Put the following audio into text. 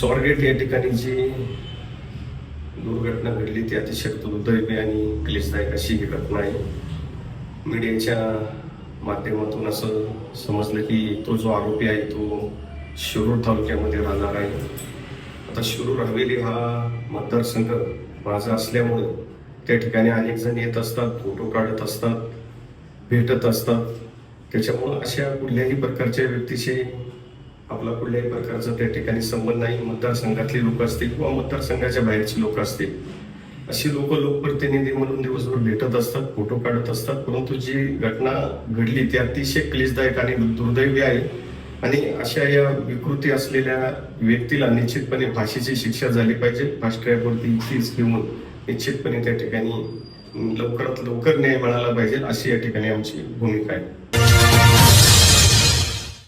स्वारगेट या ठिकाणी जी दुर्घटना घडली ती अतिशय दुर्दैवी आणि क्लेशदायक अशी ही घटना आहे. मीडियाच्या माध्यमातून असं समजलं की तो जो आरोपी आहे तो शिरूर तालुक्यामध्ये राहणार आहे. आता शिरूर हवेली हा मतदारसंघ माझा असल्यामुळे त्या ठिकाणी अनेक जण येत असतात फोटो काढत असतात भेटत असतात. त्याच्यामुळं अशा कुठल्याही प्रकारच्या व्यक्तीशी आपला कुठल्याही प्रकारचा त्या ठिकाणी संबंध नाही. मतदारसंघातली लोक असतील किंवा मतदारसंघाच्या बाहेरची लोक असतील. अशी लोक लोकप्रतिनिधी म्हणून दिवसभर भेटत असतात फोटो काढत असतात. परंतु जी घटना घडली ती अतिशय क्लेशदायक आणि दुर्दैवी आहे. आणि अशा या विकृती असलेल्या व्यक्तीला निश्चितपणे फाशीची शिक्षा झाली पाहिजे. फास्ट ट्रॅकवरती फीज घेऊन निश्चितपणे त्या ठिकाणी लवकरात लवकर न्याय मिळाला पाहिजे अशी या ठिकाणी आमची भूमिका आहे.